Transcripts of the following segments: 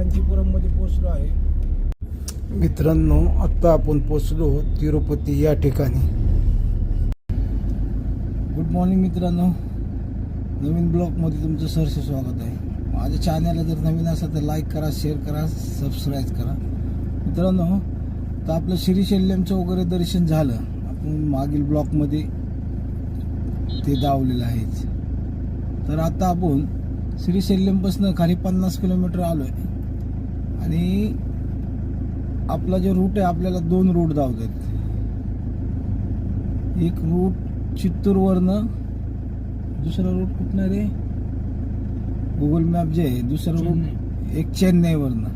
कांचीपुरममध्ये पोचलो आहे. मित्रांनो आत्ता आपण पोचलो तिरुपती या ठिकाणी. गुड मॉर्निंग मित्रांनो. नवीन ब्लॉगमध्ये तुमचं सरस स्वागत आहे. माझ्या चॅनलला जर नवीन असेल तर लाईक करा शेअर करा सबस्क्राईब करा. मित्रांनो तर आपलं श्रीशैल्यमचं वगैरे दर्शन झालं. आपण मागील ब्लॉकमध्ये ते दावलेलं आहेच तर आता आपण श्रीशैल्यमपासून खाली पन्नास किलोमीटर आलो आहे आणि आपला जो रूट आहे आपल्याला दोन रूट धावत आहेत एक रूट चित्तूरवरनं दुसरा रूट कुठनं रे? गुगल मॅप जे आहे दुसरा रूट एक चेन्नईवरनं.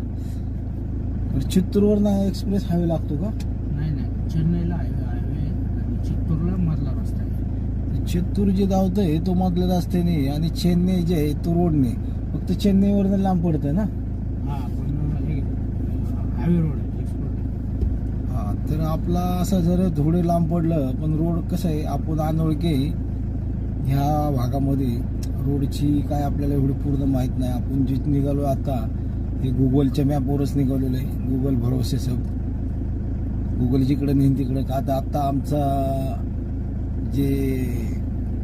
तर चित्तूरवरनं एक्सप्रेस हायवे लागतो का? नाही नाही. चेन्नईला हायवे हायवे आणि चित्तूरला मधला रस्ता आहे. चित्तूर जे धावतंय तो मधल्या रस्त्याने आणि चेन्नई जे आहे तो रोडने फक्त चेन्नईवरनं लांब पडतंय ना? हायवे रोड आहे हा तर आपला असं जर थोडे लांब पडलं पण रोड कसं आहे आपण अनोळखे ह्या भागामध्ये रोडची काय आपल्याला एवढी पूर्ण माहीत नाही. आपण जे निघालो आता हे गुगलच्या मॅपवरच निघालेलं आहे. गुगल भरोसे सब. गुगल जिकडे नेहमी तिकडे का? आता आत्ता आमचा जे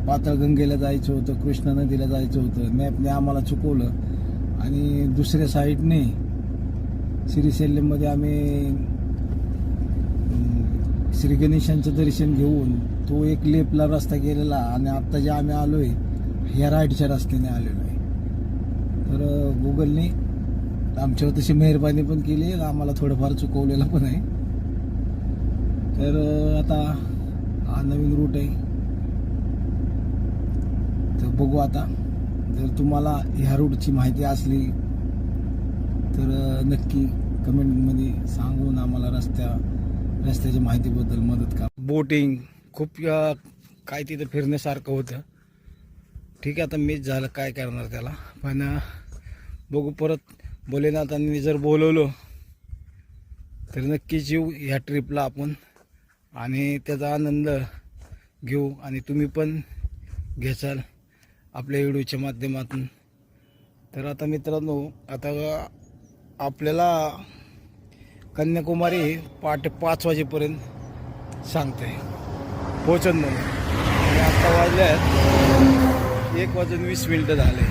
पाताळगंगेला जायचं होतं कृष्णा नदीला जायचं होतं मॅपने आम्हाला चुकवलं. आणि दुसऱ्या साईडने श्रीशैल्यमध्ये आम्ही श्री गणेशांचं दर्शन घेऊन तो एक लेपला रस्ता गेलेला आणि आत्ता जे आम्ही आलो आहे ह्या राईटच्या रस्त्याने आलेलो आहे. तर गुगलने आमच्यावर तशी मेहरबानी पण केली आणि आम्हाला थोडंफार चुकवलेलं पण आहे. तर आता हा नवीन रूट आहे. तर बघू आता. जर तुम्हाला ह्या रूटची माहिती असली तर नक्की कमेंटमध्ये सांगून आम्हाला रस्त्या रस्त्याच्या माहितीबद्दल मदत करा. बोटिंग खूप काय तिथं फिरण्यासारखं होतं. ठीक आहे आता मीच झालं काय करणार त्याला. पण बघू परत भोलेनाथांनी जर बोलवलं तर नक्कीच येऊ ह्या ट्रिपला आपण. आणि त्याचा आनंद घेऊ. आणि तुम्ही पण घ्याल आपल्या व्हिडिओच्या माध्यमातून. तर आता मित्रांनो आता आपल्याला कन्याकुमारी पहाटे पाच वाजेपर्यंत सांगते. पोचन म्हणून. आणि आत्ता वाजल्यात एक वाजून वीस मिनटं झाले.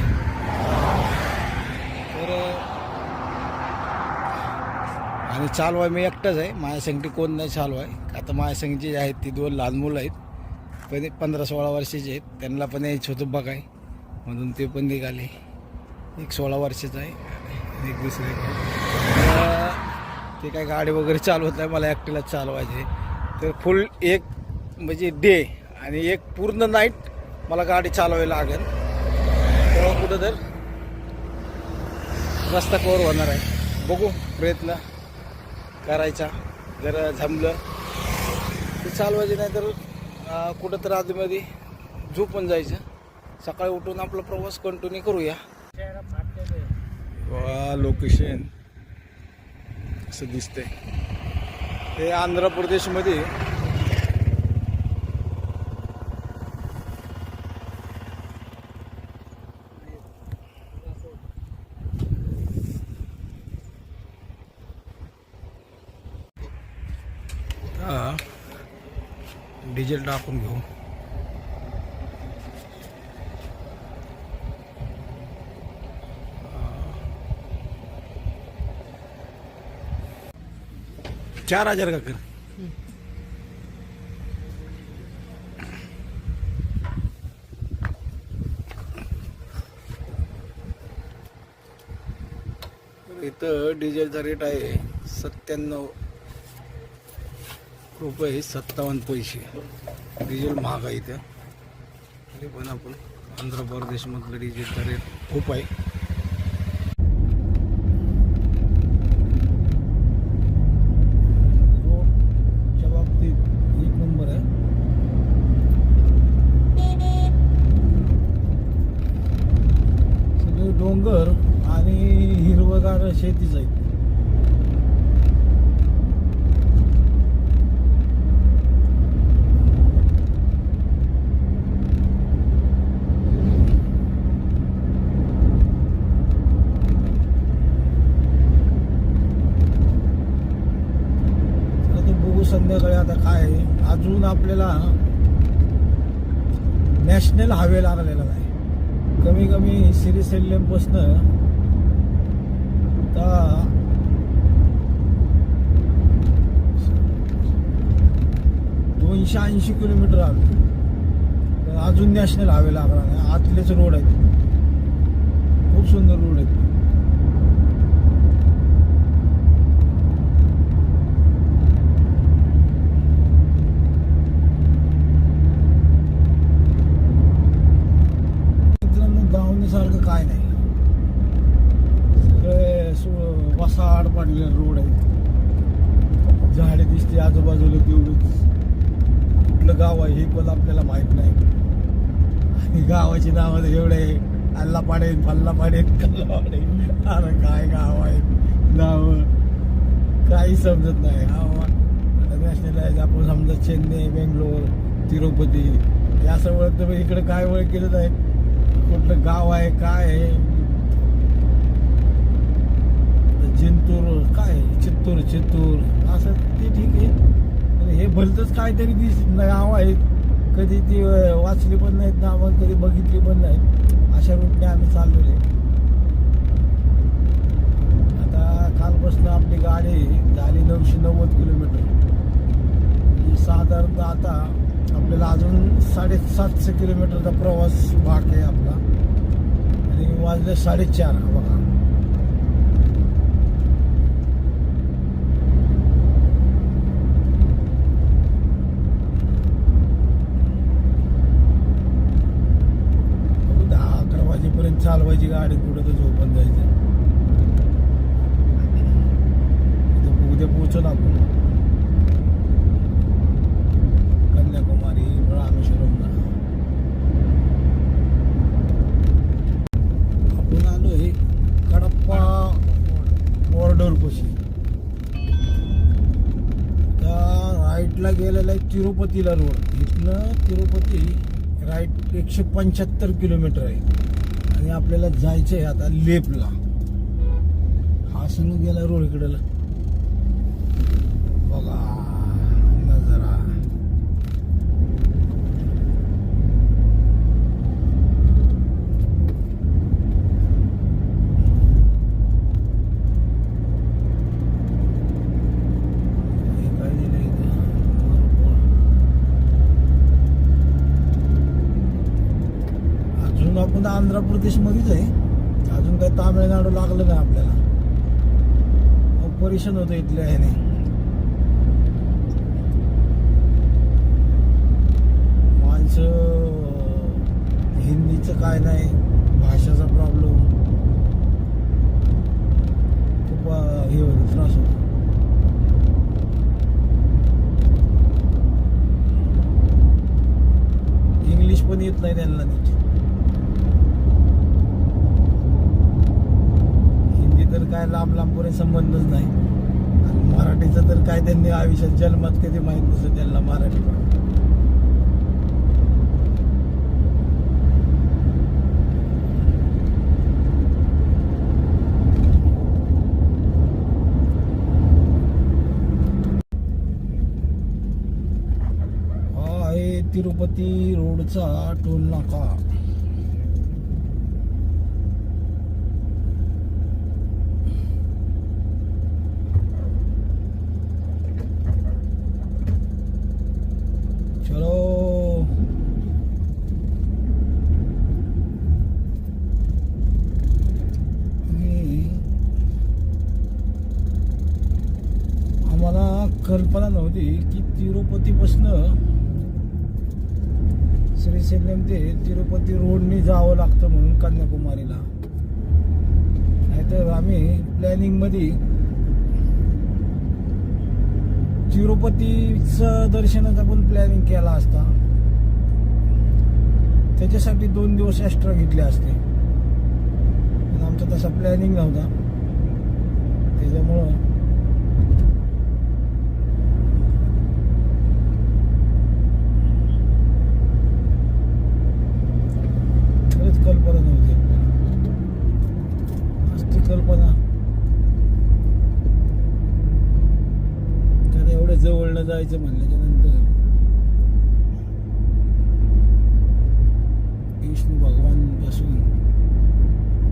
तर आणि चालवाय मी एकटाच आहे. माझ्या संगती कोण नाही चालवाय. आता माझ्या संगती जे आहेत ती दोन लहान मुलं आहेत. पण पंधरा सोळा वर्षाचे आहेत. त्यांना पण यायचं होतं बघाय. म्हणून ते पण निघाले. एक सोळा वर्षाचं आहे. एक दुसरे. ते काय गाडी वगैरे चालवत नाही मला ॲक्टिला चालवायचे. तर फुल एक म्हणजे डे आणि एक पूर्ण नाईट मला गाडी चालवावी लागेल. तेव्हा कुठं तर रस्ता कवर होणार आहे. बघू प्रयत्न करायचा. जर जमलं तर चालवायचे नाही तर कुठं तर आधीमध्ये झोपून जायचं. सकाळी उठून आपला प्रवास कंटिन्यू करूया. वा लोकेशन असं दिसतंय. हे आंध्र प्रदेशमध्ये हा. डिझेल टाकून घेऊ. चार हजार का कर? इथं डिझेलचा रेट आहे सत्त्याण्णव रुपये सत्तावन्न पैसे. डिझेल महाग आहे इथं. तरी पण आपण आंध्र प्रदेशमधलं डिझेलचा रेट खूप आहे. शेतीच आहे. संध्याकाळी आता काय अजून आपल्याला नॅशनल हायवे लागलेला नाही कमी कमी सिरी सेल्लेमपासनं तर दोनशे ऐंशी किलोमीटर आलो. पण अजून नॅशनल हायवे लागला नाही. आतलेच रोड आहेत. खूप सुंदर रोड आहेत मित्रांनो दावणीसारखं काय नाही सगळे सु- वसाड पडलेले रोड आहे झाडे दिसते आजूबाजूला तेवढीच कुठलं गाव आहे हे पण आपल्याला माहीत नाही आणि गावाची नावं एवढे अल्ला पाडेन फल्ला पाडेन कल्ला पाडेन अरे काय गाव आहे नाव काही समजत नाही गाव आहे आपण समजा चेन्नई बेंगलोर तिरुपती या सगळं तर इकडे काय वळ केलं नाही कुठलं गाव आहे काय आहे जिंतूर काय चित्तूर असं ते ठीक आहे. पण हे भलतंच काहीतरी दिस नाव आहेत कधी ती वाचली पण नाहीत नावं कधी बघितली पण नाहीत. अशा रूटने आम्ही चाललेले आता कालपासून आपली गाडी झाली नऊशे नव्वद किलोमीटर. साधारणतः आता आपल्याला अजून साडेसातशे किलोमीटरचा प्रवास भाग आहे आपला. आणि वाजले साडेचार बघा दहा अकरा वाजेपर्यंत चालवायची गाडी कुठं तर झोपत जायचं. उद्या पोहोचल आपण. कन्याकुमारी रामेश्वरमला आपण आलो हे कडप्पा बॉर्डर कशी त्या राईटला गेलेला आहे तिरुपतीला रोड इथनं तिरुपती राईट एकशे पंच्याहत्तर किलोमीटर आहे. आणि आपल्याला जायचं आहे आता लेपला. हा संग गेला रोड बघा नजारा हे काय दिलंय इथं? अजून आपण आंध्र प्रदेशमध्येच आहे. अजून काही तामिळनाडू लागलं नाही आपल्याला? ऑपरेशन होतं इथल्या ह्याने. माणसं हिंदीचं काय नाही भाषेचा प्रॉब्लेम खूप हे होतं त्रास होतो. इंग्लिश पण येत नाही त्यांना. काय लांब लांबपर्यंत संबंधच नाही. आणि मराठीचं तर काय त्यांनी आयुष्यात जन्मात कधी माहीत नसतं त्यांना मराठी पण. आहे तिरुपती रोडचा टोल नाका चलो आणि आम्हाला कल्पना नव्हती की तिरुपतीपासनं श्रीशैल्यम ते तिरुपती रोडने जावं लागतं म्हणून कन्याकुमारीला. नाहीतर आम्ही प्लॅनिंगमध्ये तिरुपतीचं दर्शनाचा पण प्लॅनिंग केला असता. त्याच्यासाठी दोन दिवस एक्स्ट्रा घेतले असते. पण आमचा तसा प्लॅनिंग नव्हता. त्याच्यामुळं खरंच कल्पना नव्हती आपल्याला असती कल्पना तर एवढ्या जवळनं जायचं म्हणल्याच्या नंतर विष्णू भगवानपासून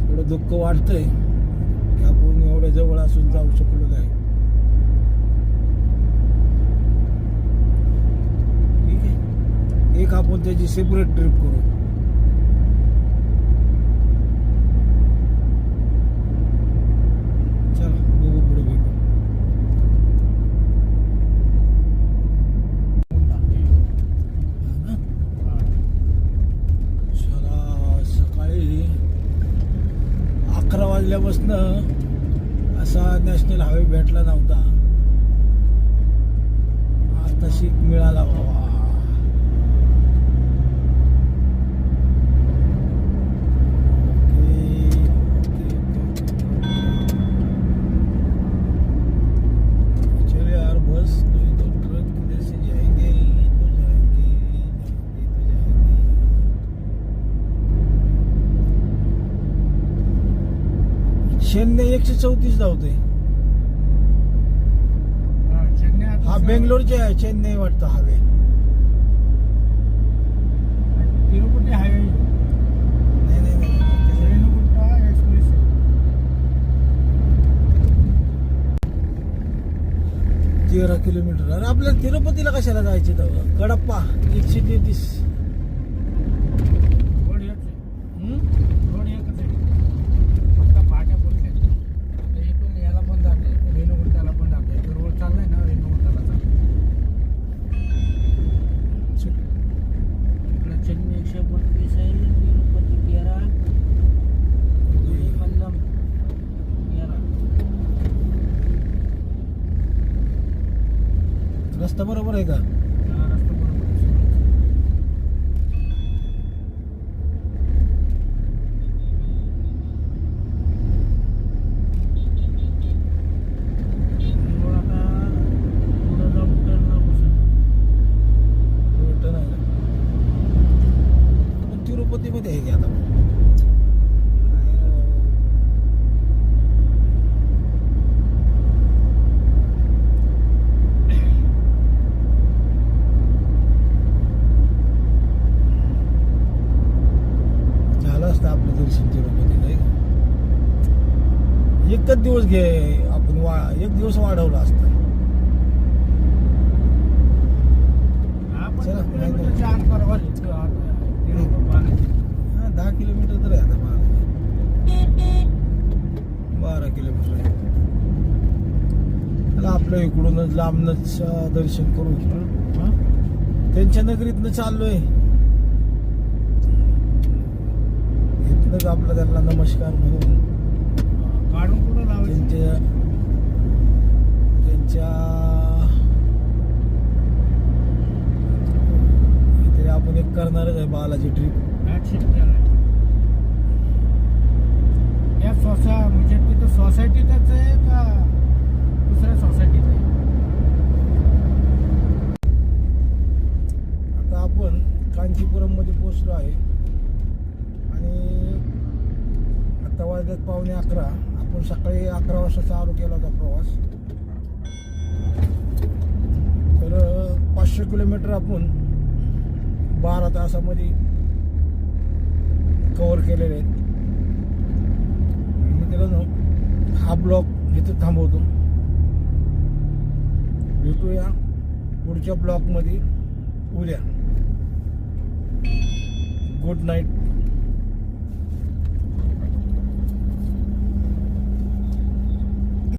थोडं दुःख वाटतंय की आपण एवढ्या जवळ असून जाऊ शकलो नाही. ठीक आहे? एक आपण त्याची सेपरेट ट्रिप करू चला बघू पुढे भेटू हा ना? चला सकाळी अकरा वाजल्यापासनं असा नॅशनल हायवे भेटला नव्हता. आता शीख मिळाला बाबा. चेन्नई एकशे चौतीस धावते हा, चेन्नई आता हा बेंगलोरचे आहे चेन्नई वाटतं हवे तिरुपती हायवे. नाही नाही नाही रेणुगुंटा एक्सप्रेस. तेरा किलोमीटर. अरे आपल्याला तिरुपतीला कशाला जायचे तेव्हा? कडप्पा एकशे तेहतीस रोड एकच आहे हम्म? रोड एकच आहे फक्त फाट्या बोलल्या आता इथून याला पण जाते रेणुगुंटाला पण जाते तो रोड चाललाय ना रेणुगुंटाला चाललाय इकडे चेन्नई एकशे पंचवीस आहे तिरुपती तेरा मल्लम तेरा रस्ता बरोबर आहे का हा रस्ता बरोबर आहे सगळं. रोड आता पुढं जाऊन टर्न बसेल रिटर्न आहे का? पण तिरुपतीमध्ये आहे की आता झालं असतं आपलं दर्शन तिरुपतीला आहे का? एकच दिवस घे आपण वा एक दिवस वाढवला असतं. चला. हा. दहा किलोमीटर तर आहे आता बारा बारा किलोमीटर. आहे चला आपलं इकडूनच लांबनच अं, दर्शन करू? त्यांच्या नगरीतनं चाललोय. इथनच आपला त्यांना नमस्कार म्हणून. काढून त्यांच्या त्यांच्या इथे आपण एक करणारच आहे बालाची ट्रिप या सोसा म्हणजे तिथं सोसायटीतच आहे का दुसऱ्या सोसायटीत आहे? आता आपण कांचीपुरममध्ये पोहोचलो आहे. आणि आता वाजल्यात पावणे अकरा. आपण सकाळी अकरा वाजता चालू केला होता प्रवास. तर पाचशे किलोमीटर आपण बारा तासामध्ये कवर केलेले आहेत. मी मित्रांनो हा ब्लॉक इथं थांबवतो. भेटूया पुढच्या ब्लॉकमध्ये उद्या. Good night